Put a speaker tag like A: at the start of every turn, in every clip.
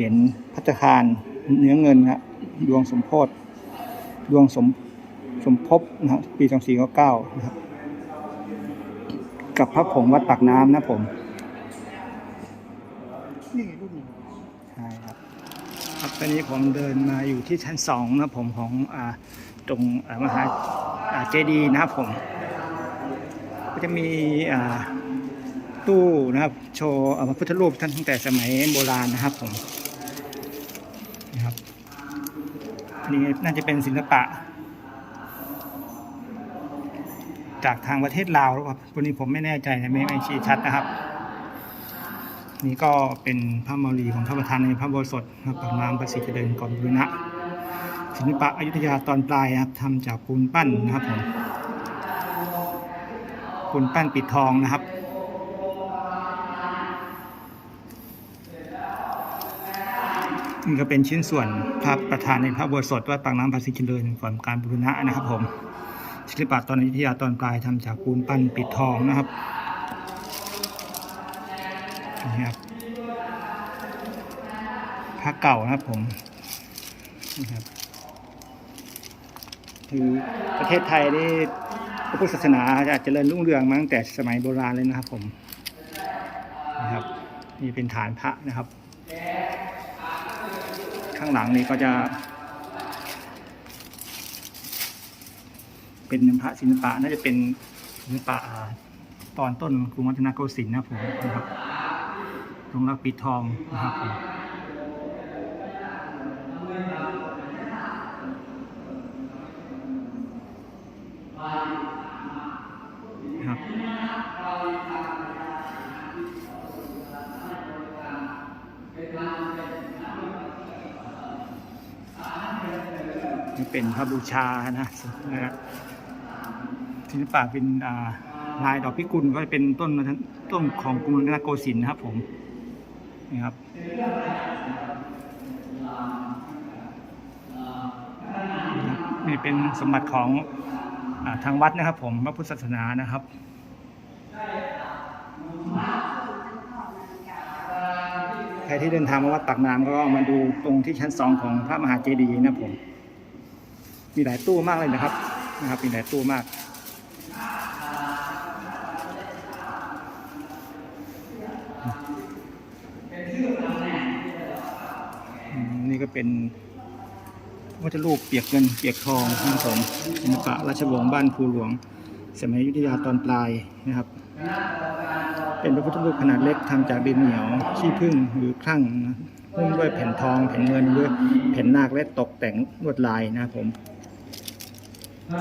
A: เหรียญพัฒคารเนื้อเงินครับดวงสมโพธดวงสมสมภพนะครับปีสองสี่เก้านะครับกับพระผงวัดปากน้ำนะผม
B: นี่รุ่นนี้
A: ใช่ครับครับตอนนี้ผมเดินมาอยู่ที่ชั้นสองนะครับผมของอ่าตรงมหาเจดีย์นะครับผม ก็จะมีอ่าตู้นะครับ โชว์พระพุทธรูปท่านตั้งแต่สมัยโบราณนะครับผมนะครับอั นนี้น่าจะเป็นศิลปะ จากทางประเทศลาวหรือเปล่าวันนี้ผมไม่แน่ใจนะไม่ไม่ชี้ชัดนะครับ นี่ก็เป็นพระเมารีของท่านประธานในพระโบสถนะครับปากน้ำประสิทธิ์เจริญก่อนบุรณะศิลปะอยุธยาตอนปลายนะครับทำจากปูนปั้นนะครับผมปูนปั้นปิดทองนะครับ นี่ก็เป็นชิ้นส่วนพระประธานในพระโบสถวัดปากน้ำภาษีเจริญก่อนการบูรณะนะครับ ผม ศิลปะตอนอยุธยาตอนปลายทำจากปูนปั้นปิดทองนะครับนี่ครับพระเก่านะครับผมนะครับคือประเทศไทยนี่พระพุทธศาสนาอาจะเจริญรุ่งเรืองมาตั้งแต่สมัยโบราณเลยนะครับผมนะครับนี่เป็นฐานพระนะครับ ข้างหลังนี้ก็จะ เป็นพระศิลปะน่าจะเป็นศิลปะอ่าตอนต้นกรุงรัตนโกสินทร์นะผมนะครับตรงรักปิดทองนะครับผมครับ นี่เป็นพระบูชานะนะครับศิลปะเป็นลายดอกพิกุลก็จะเป็นต้นต้นของกรุงรัตนโกสินทร์นะครับผมนี่ครับนี่เป็นสมบัติของอทางวัดนะครับ ผมพระพุทธศาสนานะครับใครที่เดินทางมาวัดปากน้ำก็มาดูตรงที่ชั้นสองของพระมหาเจดีย์นะครับผม มีหลายตู้มากเลยนะครับนะครับ มีหลายตู้มากนี่ก็เป็นวัตถุรูปเปียกเงินเปียกทองนะครับผมศิลปะราชวงศ์บ้านภูหลวง สมัยยุทธยาตอนปลายนะครับ เป็นพระพุทธรูปขนาดเล็กทำจากดินเหนียวขี้ผึ้งหรือคลั่งหุ้มด้วยแผ่นทองแผ่นเงินด้วยแผ่นนาคและตกแต่งลวดลายนะครับผม ส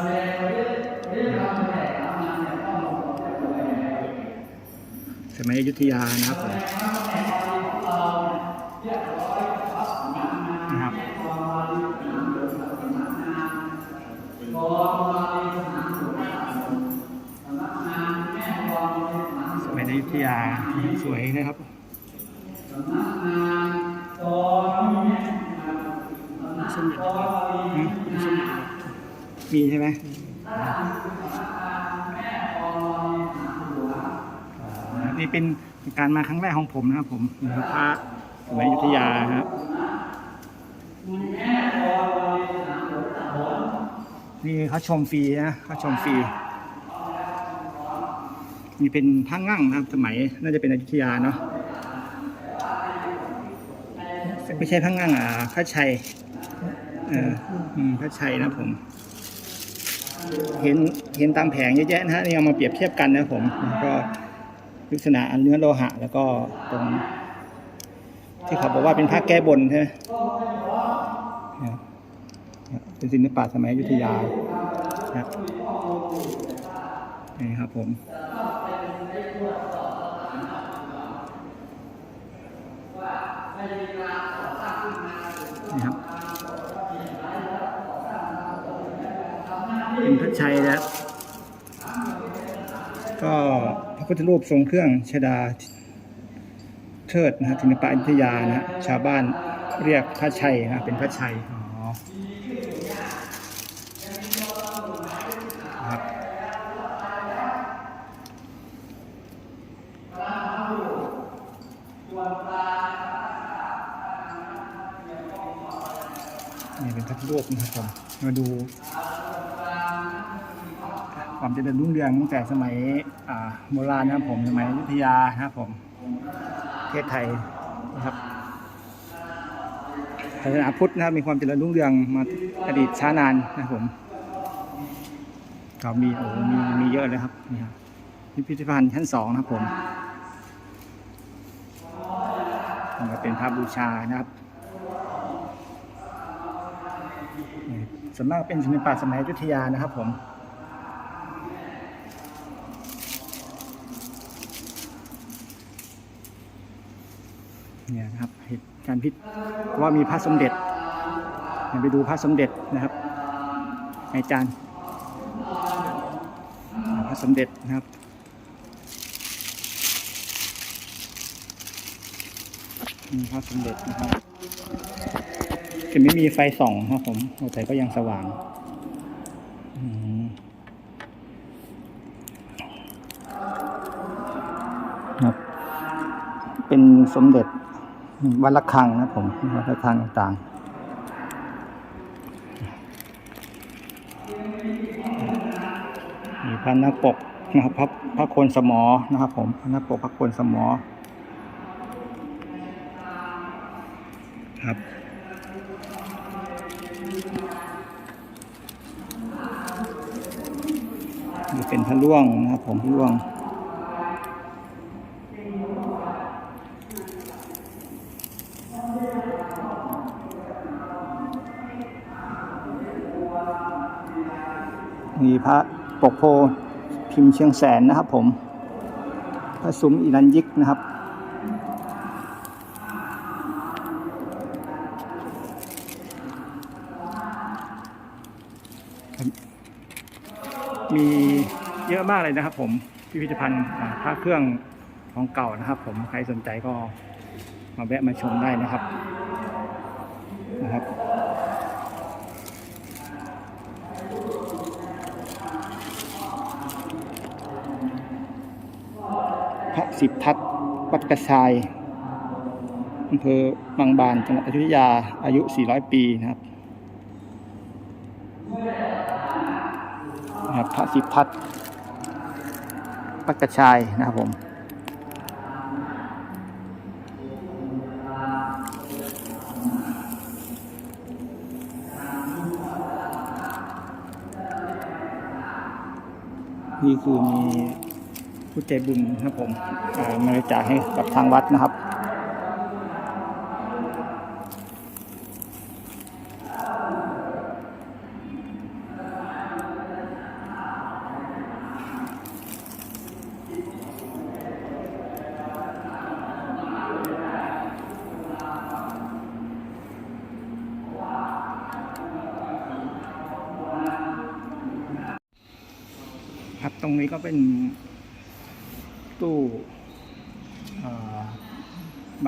A: มัยอยุธยานะครับผมนะครับสมัยอยุธยาสวยนะครับ
B: มี
A: ใช่ไหมนี่เป็นการมาครั้งแรกของผมนะครับ ผมนี่ครับพระสมัยอยุธยาครับนี่เขาชมฟรีนะเขาชมฟรีนี่เป็นพระงั่งนะครับ สมัยน่าจะเป็นอยุธยาเนาะไม่ใช่พระงั่งอะพระชัย เออพระชัยนะผม เห็นเห็นตามแผงเยอะแยะนะฮะนี่เอามาเปรียบเทียบกันนะผมแล้วก็ลักษณะเนื้อโลหะ แล้วก็ตรงที่เขาบอกว่าเป็นพระแก้บนใช่ไหมเนี่ยเป็นศิลปะสมัยยุธยาครับนี่ครับผมนี่ครับ เป็นพระ ชัยนะครับก็พระพุทธรูปทรงเครื่องชดาเชิดนะฮะศิลปะอยุธยานะ ชาวบ้านเรียกพระชัยนะเป็นพระชัยอ๋อครับนี่เป็นพระพุทธรูปนะครับผมมาดู ความเจริญรุ่งเรืองตั้งแต่สมัยโบราณนะครับผมสมัยอยุธยานะครับผมประเทศไทยนะครับศาสนาพุทธนะครับมีความเจริญรุ่งเรืองมาอดีตช้านานนะครับผมก็มีโอ้มีมีเยอะเลยครับนี่ครับพิพิธภัณฑ์ชั้นสองนะครับผมนี่ก็เป็นพระบูชานะครับส่วนมากเป็นศิลปะสมัยยุธยานะครับผม เนี่ยนะครับเหตุการณ์พิษว่ามีพระสมเด็จไปดูพระสมเด็จนะครับอาจารย์พระสมเด็จนะครับมีพระสมเด็จนะครับจะไม่มีไฟส่องนะครับผมแต่ก็ยังสว่างครับ เป็นสมเด็จ วัดระฆังนะผมวัดระฆังต่างมีพระนักปกนะครับพระพระคนสมอนะครับผมพระนักปกพระคนสมอครับนี่เป็นพระล่วงนะครับผมพระล่วง มีพระปกโพพิมพ์เชียงแสนนะครับผม พระซุ้มอิรันยิกนะครับ มีเยอะมากเลยนะครับผม พิพิธภัณฑ์อ่าพระเครื่องของเก่านะครับ ผมใครสนใจก็มาแวะมาชมได้นะครับนะครับ พระ สิบทัศวัดกระชายอำเภอบางบานจังหวัดอยุธยาอายุ 400 ปีนะครับนะครับพระสิบทัศวัดกระชายนะครับผมนี่คือมี ผู้ใจบุญครับผมมาบริจาคให้กับทางวัดนะครับครับตรงนี้ก็เป็นตู้เอ่อใบ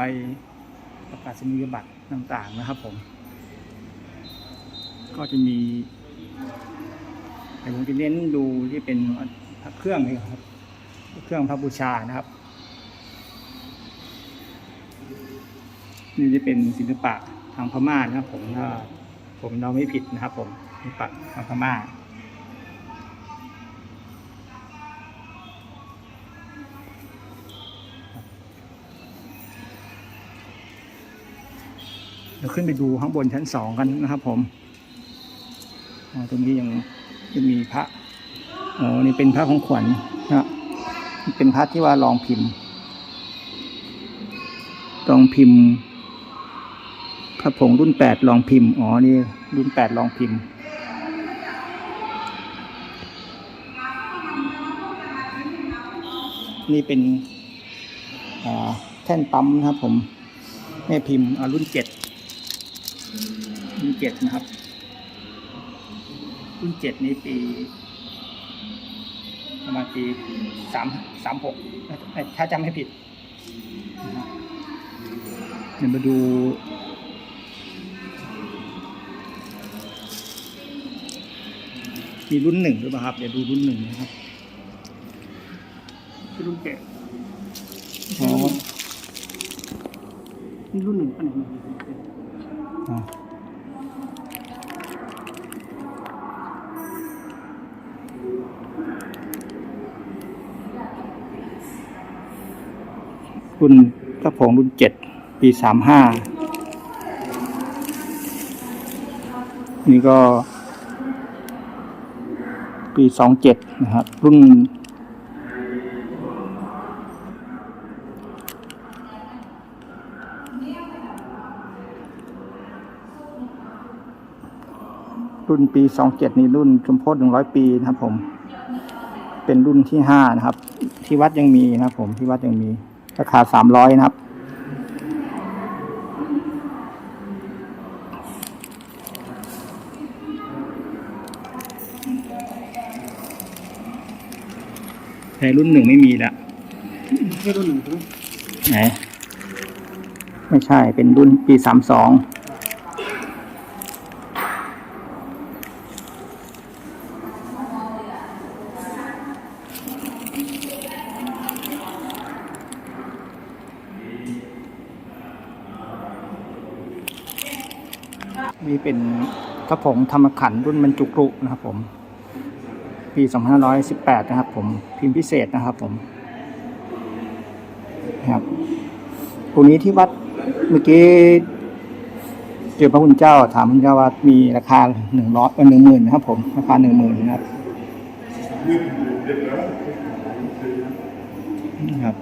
A: ประกาศนียบัตรต่างๆนะครับผม ก็จะมีแต่ผมจะเน้นดูที่เป็นพระเครื่องนี่ครับเครื่องพระบูชานะครับ นี่จะเป็นศิลปะทางพม่านะครับ ผมถ้าผมเราไม่ผิดนะครับ ผมศิลปะทางพม่า เดี๋ยวขึ้นไปดูข้างบนชั้นสองกันนะครับผมอ๋อตรงนี้ยังยังมีพระอ๋อนี่เป็นพระของขวัญนะเป็นพระที่ว่าลองพิมพ์ลองพิมพ์พระผงรุ่นแปดลองพิมพ์อ๋อนี่รุ่นแปดลองพิมพ์นี่เป็นอ่าแท่นปั๊มนะครับผมแม่พิมพ์รุ่นเจ็ด รุ่นเจ็ดนะครับ รุ่นเจ็ดนี้ปีประมาณปีสามสามหกถ้าจำไม่ผิดนะครับเดี๋ยวมาดู มีรุ่นหนึ่งหรือเปล่าครับ เดี๋ยวดูรุ่นหนึ่งนะครับ
B: คือรุ่นแก่
A: อ๋อ
B: นี่รุ่นหนึ่งอันไหน
A: อ๋อ รุ่นกระผมรุ่นเจ็ดปีสามห้านี่ก็ ปีสองเจ็ดนะครับ รุ่น รุ่นปีสองเจ็ดนี่รุ่นชุมโพธหนึ่งร้อยปีนะครับ ผม เป็นรุ่นที่ห้านะครับ ที่วัดยังมีนะครับ ผมที่วัดยังมี ราคาสามร้อยนะครับ แต่รุ่นหนึ่งไม่มีแล้ว
B: แค่รุ่นหนึ่งใช่ไหม
A: ไหนไม่ใช่เป็นรุ่นปีสามสอง นี่ เป็นกระผงธรรมขันธ์รุ่นบรรจุกรุนะครับผมปี 2518 นะครับผมพิมพ์พิเศษนะครับผมนะครับตัวนี้ที่วัดเมื่อกี้เจอพระคุณเจ้าถามพระคุณเจ้าว่ามีราคาหนึ่งร้อยหนึ่งหมื่นนะครับผมราคาหนึ่งหมื่นนะครับนะครับ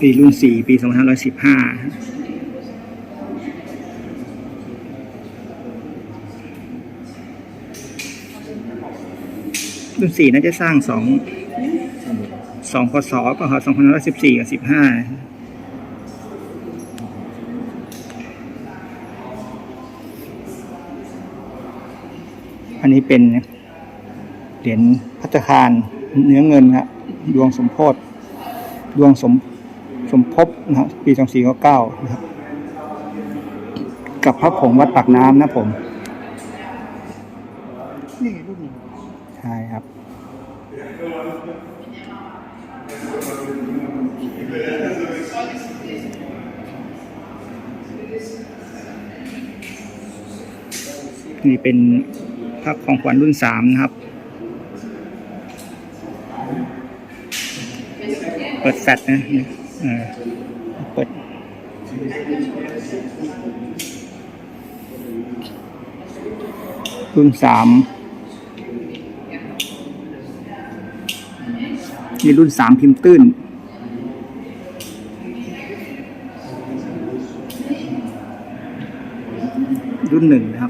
A: ปีรุ่นสี่ปีสองพันห้าร้อยสิบห้า รุ่นสี่น่าจะสร้างสองสองพศป่ะครับสองพันร้อยสิบสี่กับสิบห้าอันนี้เป็นเหรียญพัฒคารเนื้อเงินครับดวงสมโพธดวงสมสมภพนะครับปีสองสี่เก้านะครับ กับพระผงวัดปากน้ำนะผม
B: นี่ไงรุ่นหนึ่ง
A: ใช่ครับ นี่เป็นพระของขวัญรุ่นสามนะครับ เปิดแฟลชนะเออเปิดรุ่นสามนี่รุ่นสามพิมพ์ตื้นรุ่นหนึ่งนะครับ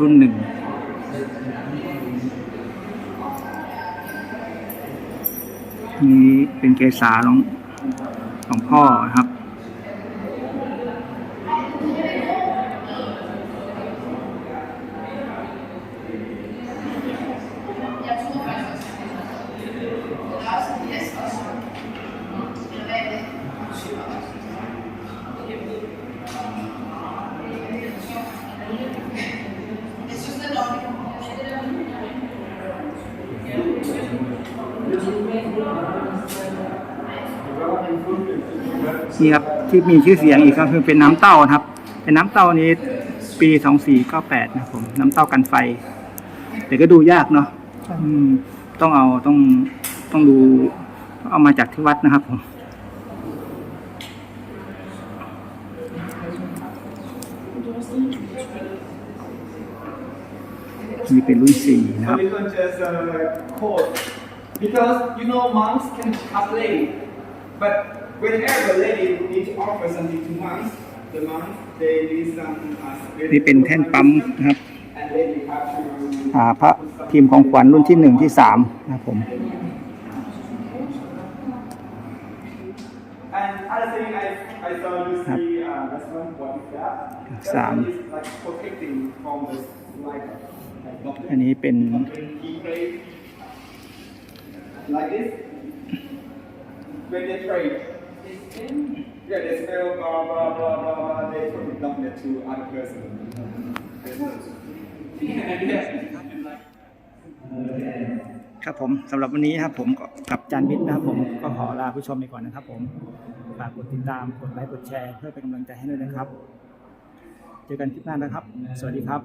A: รุ่นหนึ่งนี่เป็นเกษาหลวงหลวงพ่อครับ นี่ครับที่มีชื่อเสียงอีกก็คือเป็นน้ำเต้านะครับ เป็นน้ำเต้านี้ปีสองสี่เก้าแปดนะครับผม น้ำเต้ากันไฟ แต่ก็ดูยากเนาะอืม ต้องเอาต้องต้องดูต้องเอามาจากที่วัดนะครับผมนี่เป็นรุ่นสี่นะครับ
C: So this one just uh, code because you know monks can play, but whenever lady need to offer something to monks, the monks they need some uh, spirit
A: นี่เป็นแท่นปั๊มนะครับ
C: and lady have to
A: อ่าพระพิมพ์ของขวัญรุ่นที่หนึ่งที่สามนะครับผม
C: and other thing I I saw you see uh, that's one what is that? That
A: Sam.
C: one is like protecting from the like like
A: อันนี้เป็น
C: he pray like this when they pray. Yeah, they spell blah blah blah blah blah. They put it down there to other person. yeah.
A: ครับผมสำหรับวันนี้ครับผมกับจานมิตรนะครับผมก็ขอลาผู้ชมไปก่อนนะครับ ผมฝากกดติดตามกดไลค์กดแชร์เพื่อเป็นกำลังใจให้ด้วยนะครับ เจอกันคลิปหน้านะครับ สวัสดีครับ